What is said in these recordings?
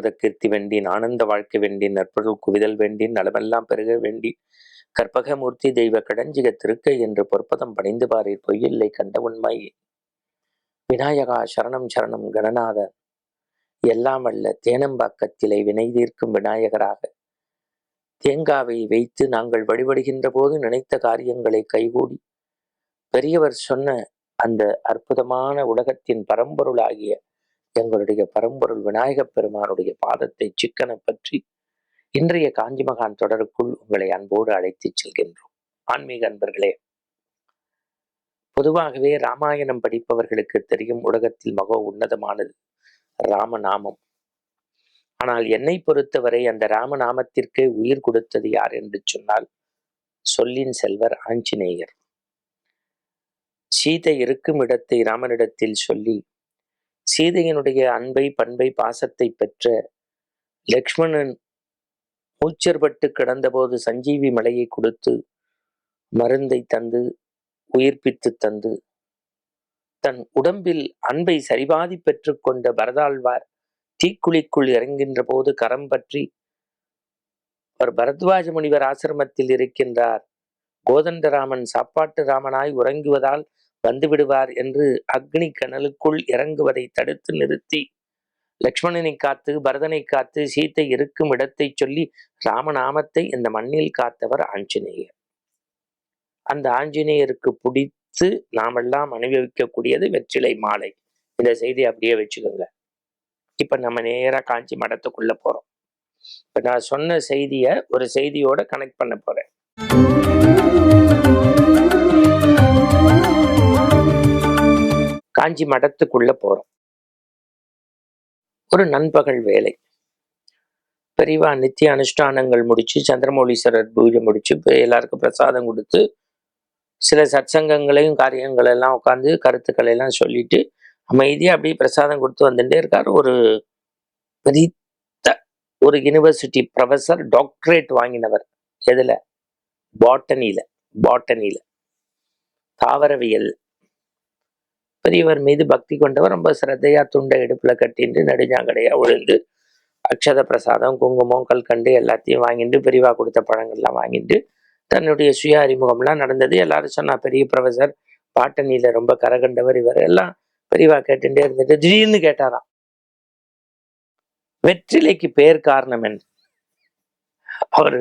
நாற்பத கீர்த்தி வேண்டின் ஆனந்த வாழ்க்கை வேண்டின் நற்பொருள் குவிதல் வேண்டின் நலமெல்லாம் பெருக வேண்டி கற்பகமூர்த்தி தெய்வ கடஞ்சிக திருக்கை என்று பொற்பதம் பணிந்து பாரீர் பொய்யில்லை கண்ட உண்மை. விநாயகா சரணம் சரணம் கணநாதன் எல்லாம் அல்ல தேனம்பாக்கத்திலே வினை தீர்க்கும் விநாயகராக. தேங்காவை வைத்து நாங்கள் வழிபடுகின்ற போது நினைத்த காரியங்களை கைகூடி பெரியவர் சொன்ன அந்த அற்புதமான உலகத்தின் பரம்பொருளாகிய எங்களுடைய பரம்பொருள் விநாயகப் பெருமானுடைய பாதத்தை சிக்கனை பற்றி இன்றைய காஞ்சி மகான் தொடருக்குள் உங்களை அன்போடு அழைத்துச் செல்கின்றோம். ஆன்மீக அன்பர்களே பொதுவாகவே ராமாயணம் படிப்பவர்களுக்கு தெரியும் உலகத்தில் மகோ உன்னதமானது ராமநாமம். ஆனால் என்னை பொறுத்தவரை அந்த ராமநாமத்திற்கே உயிர் கொடுத்தது யார் என்று சொன்னால் சொல்லின் செல்வர் ஆஞ்சநேயர். சீதை இருக்கும் இடத்தை ராமனிடத்தில் சொல்லி சீதையினுடைய அன்பை பண்பை பாசத்தை பெற்ற லக்ஷ்மணன் மூச்சற்பட்டு கிடந்தபோது சஞ்சீவி மலையை கொடுத்து மருந்தை தந்து உயிர்ப்பித்து தந்து தன் உடம்பில் அன்பை சரிபாதி பெற்றுக்கொண்ட பரதாழ்வார் தீக்குழிக்குள் இறங்கின்ற போது கரம் பற்றி அவர் பரத்வாஜ முனிவர் ஆசிரமத்தில் இருக்கின்றார். கோதண்டராமன் சாப்பாட்டு ராமனாய் உறங்குவதால் வந்துவிடுவார் என்று அக்னி கனலுக்குள் இறங்குவதை தடுத்து நிறுத்தி லக்ஷ்மணனை காத்து பரதனை காத்து சீத்தை இருக்கும் இடத்தை சொல்லி ராமநாமத்தை இந்த மண்ணில் காத்தவர் ஆஞ்சநேயர். அந்த ஆஞ்சநேயருக்கு பிடித்து நாமெல்லாம் அனுபவிக்கக்கூடியது வெற்றிலை மாலை. இந்த செய்தி அப்படியே வச்சுக்கோங்க. இப்ப நம்ம நேரா காஞ்சி மடத்துக்குள்ள போறோம். இப்ப நான் சொன்ன செய்திய ஒரு செய்தியோட கனெக்ட் பண்ண போறேன். காஞ்சி மடத்துக்குள்ள போறோம். ஒரு நண்பகல் வேலை. பெரியவா நித்திய அனுஷ்டானங்கள் முடிச்சு சந்திரமௌலீஸ்வரர் பூஜை முடிச்சு எல்லாருக்கும் பிரசாதம் கொடுத்து சில சத்சங்கங்களையும் காரியங்கள் எல்லாம் உட்காந்து கருத்துக்களை எல்லாம் சொல்லிட்டு அமைதியாக அப்படியே பிரசாதம் கொடுத்து வந்துட்டே இருக்கார். ஒரு பெரித்த ஒரு யூனிவர்சிட்டி ப்ரொஃபஸர் டாக்டரேட் வாங்கினவர். எதில்? பாட்டனியில் பாட்டனியில் தாவரவியல். பெரியவர் மீது பக்தி கொண்டவர் ரொம்ப சிரத்தையா துண்டை இடுப்புல கட்டிட்டு நெடுஞ்சாங்கடையா விழுந்து அக்ஷத பிரசாதம் குங்குமம் கல்கண்டு எல்லாத்தையும் வாங்கிட்டு பெரியவா கொடுத்த பழங்கள்லாம் வாங்கிட்டு தன்னுடைய சுய அறிமுகம்லாம் நடந்தது. எல்லாரும் சொன்னா பெரிய ப்ரொஃபஸர் பாட்டணியில ரொம்ப கரகண்டவர் இவர். எல்லாம் பெரியவா கேட்டுட்டே இருந்துட்டு திடீர்னு கேட்டாராம். வெற்றிலைக்கு பேர் காரணம் என்ன? அவரு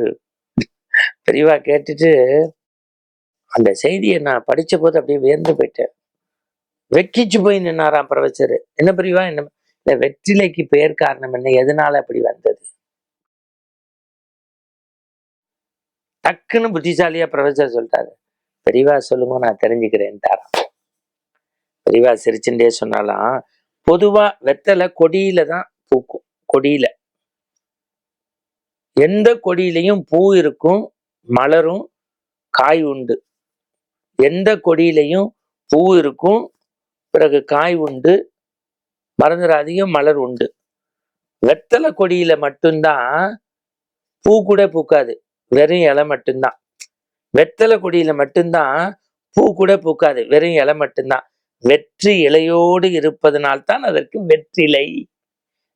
பெரியவா கேட்டுட்டு அந்த செய்தியை நான் படிச்ச போது அப்படியே வியந்து போயிட்டேன். வெக்கிச்சு போய் நின்னாராம் ப்ரொஃபசர் என்ன பிரிவா என்ன இந்த வெற்றிலைக்கு பேர் காரணம் என்ன? எதனால அப்படி வந்தது? டக்குன்னு புத்திசாலியா பிரபச்சர் சொல்லிட்டாரு. பெரியவா சொல்லுங்க நான் தெரிஞ்சுக்கிறேன்ட்டாராம். பெரியவா சிரிச்சுட்டே சொன்னாலாம் பொதுவா வெத்தலை கொடியில தான் பூக்கும் கொடியில. எந்த கொடியிலையும் பூ இருக்கும் மலரும் காய் உண்டு. எந்த கொடியிலையும் பூ இருக்கும் பிறகு காய் உண்டு மறந்துடாதீங்க மலர் உண்டு. வெத்தலை கொடியில மட்டும்தான் பூ கூட பூக்காது வெறும் இலை மட்டும்தான். வெத்தலை கொடியில மட்டும்தான் பூ கூட பூக்காது வெறும் இலை மட்டும்தான். வெற்றி இலையோடு இருப்பதனால்தான் அதற்கு வெற்றிலை.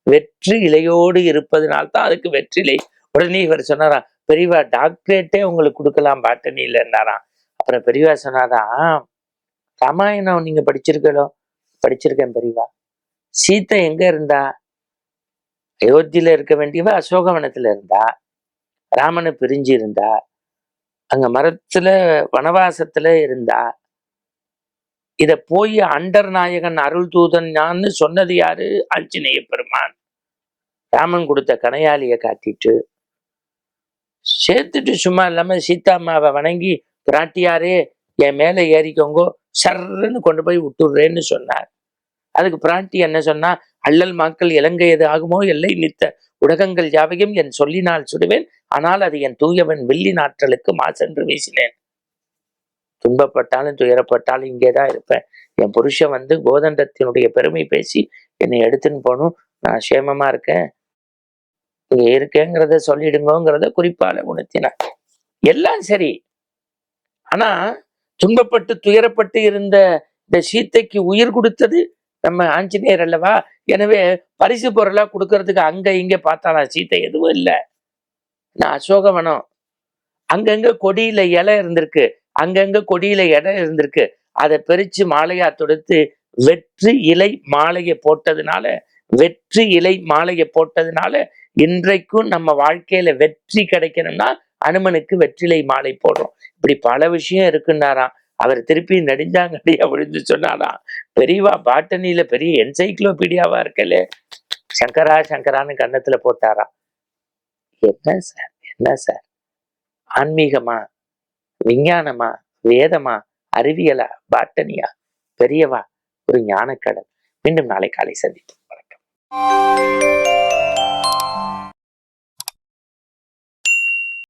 வெற்றி இலையோடு இருப்பதனால்தான் அதுக்கு வெற்றிலை. உடனே இவர் சொன்னாரா பெரியவா டாக்டரேட்டே உங்களுக்கு கொடுக்கலாம் பாட்டனி இல்லைன்னாராம் அப்புறம் பெரியவா சொன்னாரா ராமாயணம் நீங்க படிச்சிருக்கலோ? படிச்சிருக்கேன் பெரியவா. சீத்தை எங்க இருந்தா? அயோத்தியில இருக்க வேண்டியவ அசோகவனத்துல இருந்தா? ராமனை பிரிஞ்சு இருந்தா அங்க மரத்துல வனவாசத்துல இருந்தா? இத போய் அண்டர் நாயகன் அருள் தூதன் நான் சொன்னது யாரு? ஆஞ்சநேய பெருமான். ராமன் கொடுத்த கனையாளிய காட்டிட்டு. சேர்த்துட்டு சும்மா இல்லாம சீதாம்மாவை வணங்கி பிராட்டியாரே என் மேல ஏறிக்கோங்கோ. சர்ன்னு கொண்டு போய் விட்டுடுறேன்னு சொன்னார். அதுக்கு பிராட்டி என்ன சொன்னா அள்ளல் மாக்கள் இலங்கை எது ஆகுமோ எல்லை நித்த உலகங்கள் யாவையும் என் சொல்லினால் சுடுவேன் ஆனால் அது என் தூயவன் வெள்ளி நாற்றலுக்கு மாசென்று வீசினேன். துன்பப்பட்டாலும் துயரப்பட்டாலும் இங்கேதான் இருப்பேன். என் புருஷன் வந்து கோதண்டத்தினுடைய பெருமை பேசி என்னை எடுத்துன்னு போகணும். நான் சேமமா இருக்கேன். இங்க இருக்கேங்கிறத சொல்லிடுங்கோங்கிறத குறிப்பால உணர்த்தினார். எல்லாம் சரி. ஆனா துன்பப்பட்டு துயரப்பட்டு இருந்த இந்த சீத்தைக்கு உயிர் கொடுத்தது நம்ம ஆஞ்சநேயர் அல்லவா? எனவே பரிசு பொருளா கொடுக்கறதுக்கு அங்க இங்கே பார்த்தாலாம் சீத்தை எதுவும் இல்லை. நான் அசோகவனம். அங்கங்க கொடியில இலை இருந்திருக்கு. அங்கங்க கொடியில இடம் இருந்திருக்கு. அதை பிரித்து மாலையா தொடுத்து வெற்றி இலை மாலையை போட்டதுனால வெற்றி இலை மாலையை போட்டதுனால இன்றைக்கும் நம்ம வாழ்க்கையில வெற்றி கிடைக்கணும்னா அனுமனுக்கு வெற்றிலை மாலை போடுறோம். இப்படி பல விஷயம் இருக்குன்னாராம். அவர் திருப்பி நெடுஞ்சாங்கடியா விழுந்து சொன்னாராம். பெரியவா பாட்டனியில பெரிய என்சைக்ளோபீடியாவா இருக்கலே. சங்கரா சங்கரான்னு கன்னத்துல போட்டாராம். என்ன சார்? என்ன சார்? ஆன்மீகமா? விஞ்ஞானமா? வேதமா? அறிவியலா? பாட்டனியா? பெரியவா? ஒரு ஞானக்கடல். மீண்டும் நாளை காலை சந்திப்போம். வணக்கம்.